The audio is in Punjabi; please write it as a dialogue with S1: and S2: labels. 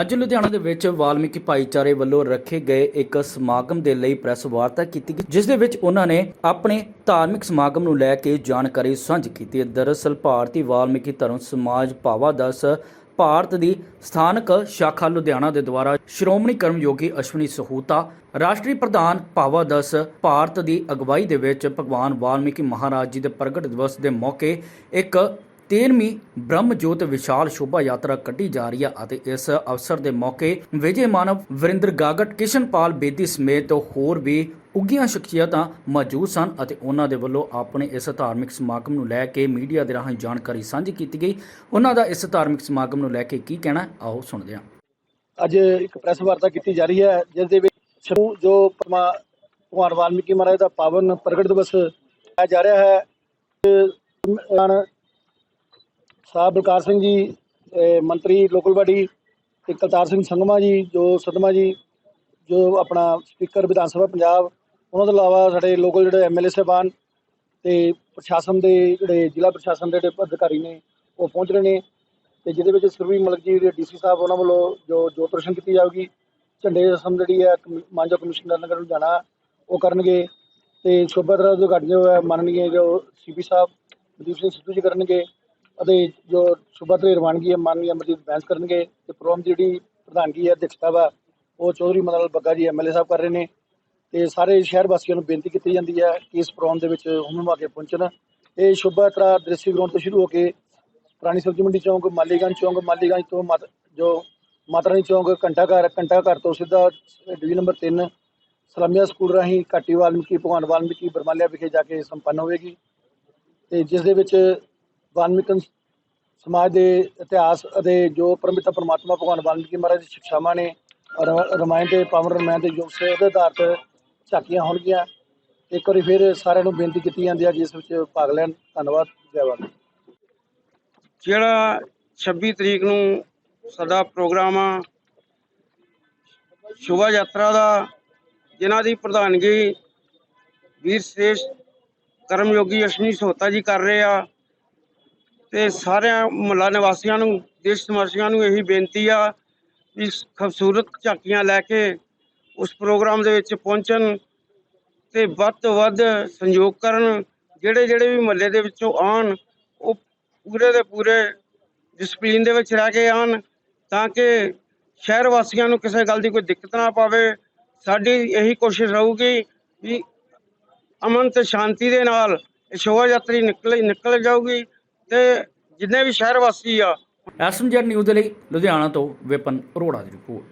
S1: ਅੱਜ ਲੁਧਿਆਣਾ ਦੇ ਵਿੱਚ ਵਾਲਮੀਕੀ ਭਾਈਚਾਰੇ ਵੱਲੋਂ ਰੱਖੇ ਗਏ ਇੱਕ ਸਮਾਗਮ ਦੇ ਲਈ ਪ੍ਰੈਸ ਵਾਰਤਾ ਕੀਤੀ ਗਈ, ਜਿਸ ਦੇ ਵਿੱਚ ਉਹਨਾਂ ਨੇ ਆਪਣੇ ਧਾਰਮਿਕ ਸਮਾਗਮ ਨੂੰ ਲੈ ਕੇ ਜਾਣਕਾਰੀ ਸਾਂਝੀ ਕੀਤੀ। ਹੈ ਦਰਅਸਲ, ਭਾਰਤੀ ਵਾਲਮੀਕੀ ਧਰਮ ਸਮਾਜ ਭਾਵਾ ਦਸ ਭਾਰਤ ਦੀ ਸਥਾਨਕ ਸ਼ਾਖਾ ਲੁਧਿਆਣਾ ਦੇ ਦੁਆਰਾ ਸ਼੍ਰੋਮਣੀ ਕਰਮਯੋਗੀ ਅਸ਼ਵਨੀ ਸਹੂਤਾ, ਰਾਸ਼ਟਰੀ ਪ੍ਰਧਾਨ ਭਾਵਾ ਦਸ ਭਾਰਤ ਦੀ ਅਗਵਾਈ ਦੇ ਵਿੱਚ ਭਗਵਾਨ ਵਾਲਮੀਕੀ ਮਹਾਰਾਜ ਜੀ ਦੇ ਪ੍ਰਗਟ ਦਿਵਸ ਦੇ ਮੌਕੇ ਇੱਕ ਤੇਰਵੀਂ ਬ੍ਰਹਮ ਜੋਤ ਵਿਸ਼ਾਲ ਸ਼ੋਭਾ ਯਾਤਰਾ ਕੱਢੀ ਜਾ ਰਹੀ ਹੈ ਅਤੇ ਇਸ ਅਵਸਰ ਦੇ ਮੌਕੇ ਵਿਜੇ ਮਾਨਵ, ਵਰਿੰਦਰ ਗਾਗਟ, ਕਿਸ਼ਨਪਾਲ ਬੇਦੀ ਸਮੇਤ ਹੋਰ ਵੀ ਉੱਗੀਆਂ ਸ਼ਖਸੀਅਤਾਂ ਮੌਜੂਦ ਸਨ ਅਤੇ ਉਹਨਾਂ ਦੇ ਵੱਲੋਂ ਆਪਣੇ ਇਸ ਧਾਰਮਿਕ ਸਮਾਗਮ ਨੂੰ ਲੈ ਕੇ ਮੀਡੀਆ ਦੇ ਰਾਹੀਂ ਜਾਣਕਾਰੀ ਸਾਂਝੀ ਕੀਤੀ ਗਈ। ਉਹਨਾਂ ਦਾ ਇਸ ਧਾਰਮਿਕ ਸਮਾਗਮ ਨੂੰ ਲੈ ਕੇ ਕੀ ਕਹਿਣਾ, ਆਓ ਸੁਣਦੇ ਹਾਂ।
S2: ਅੱਜ ਇੱਕ ਪ੍ਰੈਸ ਵਾਰਤਾ ਕੀਤੀ ਜਾ ਰਹੀ ਹੈ, ਜਿਸ ਦੇ ਵਿੱਚ ਸ਼ਰੂ ਜੋ ਪਰਮਾ ਭਗਵਾਨ ਵਾਲਮੀਕੀ ਮਹਾਰਾਜ ਦਾ ਪਾਵਨ ਪ੍ਰਗਟ ਦਿਵਸ ਮਨਾਇਆ ਜਾ ਰਿਹਾ ਹੈ ਸਾਹਿਬ ਬਲਕਾਰ ਸਿੰਘ ਜੀ ਮੰਤਰੀ ਲੋਕਲ ਬਾਡੀ ਤੇ ਕਲਤਾਰ ਸਿੰਘ ਸੰਗਮਾ ਜੀ, ਜੋ ਸਦਮਾ ਜੀ, ਜੋ ਆਪਣਾ ਸਪੀਕਰ ਵਿਧਾਨ ਸਭਾ ਪੰਜਾਬ, ਉਹਨਾਂ ਤੋਂ ਇਲਾਵਾ ਸਾਡੇ ਲੋਕਲ ਜਿਹੜੇ ਐਮਐਲਏ ਸਾਹਿਬਾਨ ਤੇ ਪ੍ਰਸ਼ਾਸਨ ਦੇ ਜਿਹੜੇ ਜ਼ਿਲ੍ਹਾ ਪ੍ਰਸ਼ਾਸਨ ਦੇ ਜਿਹੜੇ ਅਧਿਕਾਰੀ ਨੇ, ਉਹ ਪਹੁੰਚ ਰਹੇ ਨੇ। ਤੇ ਜਿਹਦੇ ਵਿੱਚ ਸੁਰਵੀ ਮਲਕ ਜੀ ਦੇ ਡੀਸੀ ਸਾਹਿਬ ਉਹਨਾਂ ਵੱਲੋਂ ਜੋ ਜੋਤ ਰੋਸ਼ਨ ਕੀਤੀ ਜਾਊਗੀ, ਝੰਡੇ ਰਸਮ ਜਿਹੜੀ ਹੈ ਮਾਨਜਾ ਮਾਨਜੋ ਕਮਿਸ਼ਨਰ ਨਗਰ ਨੂੰ ਜਾਣਾ ਉਹ ਕਰਨਗੇ। ਤੇ ਸ਼ੋਭਾ ਦਾ ਉਦਘਾਟਨ ਜੋ ਹੈ ਮਾਨਨੀय ਜੋ ਸੀਪੀ ਸਾਹਿਬ, ਮਨਦੀਪ ਸਿੰਘ ਸਿੱਧੂ ਜੀ ਕਰਨਗੇ। ਅਤੇ ਜੋ ਸ਼ੋਭਾ ਤਰੀ ਰਵਾਨਗੀ ਹੈ ਮਾਨਨੀय ਅਮਰਜੀਤ ਬੈਂਸ ਕਰਨਗੇ ਤੇ ਪ੍ਰੋਗਰਾਮ ਦੀ ਜਿਹੜੀ ਪ੍ਰਧਾਨਗੀ ਹੈ, ਅਧਿਕਸ਼ਤਾ ਵਾ, ਉਹ ਚੌਧਰੀ ਮਦਨ ਬੱਗਾ ਜੀ ਐਮਐਲਏ ਸਾਹਿਬ ਕਰ ਰਹੇ ਨੇ। ਤੇ ਸਾਰੇ ਸ਼ਹਿਰ ਵਾਸੀਆਂ ਨੂੰ ਬੇਨਤੀ ਕੀਤੀ ਜਾਂਦੀ ਹੈ ਕਿ ਇਸ ਪ੍ਰੋਗਰਾਮ ਦੇ ਵਿੱਚ ਹੁਮਮ ਆ ਕੇ ਪਹੁੰਚਣ। ਇਹ ਸ਼ੁਭਾ ਯਾਤਰਾ ਦ੍ਰਿਸ਼ੀ ਗਰਾਊਂਡ ਤੋਂ ਸ਼ੁਰੂ ਹੋ ਕੇ ਪੁਰਾਣੀ ਸਬਜ਼ੀ ਮੰਡੀ ਚੌਂਕ, ਮਾਲੀਗੰਜ ਚੌਂਕ, ਮਾਲੀਗੰਜ ਤੋਂ ਮਾਤ- ਜੋ ਮਾਤਾ ਰਾਣੀ ਚੌਂਕ ਘੰਟਾ ਘਰ ਘੰਟਾ ਘਰ ਤੋਂ ਸਿੱਧਾ ਡਿਵੀਜ਼ਨ ਨੰਬਰ 3 ਸਲਾਮੀਆ ਸਕੂਲ ਰਾਹੀਂ ਘਾਟੀ ਵਾਲਮੀਕੀ, ਭਗਵਾਨ ਵਾਲਮੀਕੀ, ਬਰਮਾਲਿਆ ਵਿਖੇ ਜਾ ਕੇ ਸੰਪੰਨ ਹੋਵੇਗੀ। ਤੇ ਜਿਸ ਦੇ ਵਿੱਚ ਵਾਲਮੀਕਨ ਸਮਾਜ ਦੇ ਇਤਿਹਾਸ ਅਤੇ ਜੋ ਪਰਮਿਤਾ ਪਰਮਾਤਮਾ ਭਗਵਾਨ ਵਾਲਮੀਕੀ ਮਹਾਰਾਜ ਦੀ ਸਿੱਖਿਆਵਾਂ ਨੇ ਰਮਾਇਣ ਦੇ ਪਾਵਨ ਰਮਾਇਣ ਦੇ ਯੁੱਗ ਸੇ ਉਹਦੇ ਆਧਾਰ ਤੇ ਝਾਕੀਆਂ ਹੋਣਗੀਆਂ। ਇੱਕ ਵਾਰੀ ਫਿਰ ਸਾਰਿਆਂ ਨੂੰ ਬੇਨਤੀ ਕੀਤੀ ਜਾਂਦੀ ਹੈ ਜਿਸ ਵਿੱਚ ਭਾਗ ਲੈਣ। ਧੰਨਵਾਦ। ਜੈ ਵਾਲਮੀਕੀ।
S3: ਜਿਹੜਾ 26 ਤਰੀਕ ਨੂੰ ਸਾਡਾ ਪ੍ਰੋਗਰਾਮ ਆ, ਸ਼ੋਭਾ ਯਾਤਰਾ ਦਾ, ਜਿਨ੍ਹਾਂ ਦੀ ਪ੍ਰਧਾਨਗੀ ਵੀਰ ਸ੍ਰੇਸ਼ ਕਰਮਯੋਗੀ ਅਸ਼ਵਨੀ ਸੋਤਾ ਜੀ ਕਰ ਰਹੇ ਆ ਤੇ ਸਾਰਿਆਂ ਮੁਹੱਲਾ ਨਿਵਾਸੀਆਂ ਨੂੰ, ਦੇਸ਼ ਨਿਵਾਸੀਆਂ ਨੂੰ ਇਹੀ ਬੇਨਤੀ ਆ ਵੀ ਖੂਬਸੂਰਤ ਝਾਕੀਆਂ ਲੈ ਕੇ ਉਸ ਪ੍ਰੋਗਰਾਮ ਦੇ ਵਿੱਚ ਪਹੁੰਚਣ ਤੇ ਵੱਧ ਤੋਂ ਵੱਧ ਸੰਯੋਗ ਕਰਨ, ਜਿਹੜੇ ਜਿਹੜੇ ਵੀ ਮੁਹੱਲੇ ਦੇ ਵਿੱਚੋਂ ਆਉਣ, ਉਹ ਪੂਰੇ ਦੇ ਪੂਰੇ ਡਿਸਪਲਿਨ ਦੇ ਵਿੱਚ ਰਹਿ ਕੇ ਆਉਣ ਤਾਂ ਕਿ ਸ਼ਹਿਰ ਵਾਸੀਆਂ ਨੂੰ ਕਿਸੇ ਗੱਲ ਦੀ ਕੋਈ ਦਿੱਕਤ ਨਾ ਪਾਵੇ। ਸਾਡੀ ਇਹੀ ਕੋਸ਼ਿਸ਼ ਰਹੂਗੀ ਵੀ ਅਮਨ ਤੇ ਸ਼ਾਂਤੀ ਦੇ ਨਾਲ ਇਹ ਸ਼ੋਭਾ ਯਾਤਰੀ ਨਿਕਲ ਨਿਕਲ ਜਾਊਗੀ। ਤੇ ਜਿੰਨੇ ਵੀ ਸ਼ਹਿਰ ਵਾਸੀ ਆ।
S1: ਐਸਐਮਜੈਡ ਨਿਊਜ਼ ਦੇ ਲਈ ਲੁਧਿਆਣਾ ਤੋਂ ਵਿਪਨ ਅਰੋੜਾ ਦੀ ਰਿਪੋਰਟ।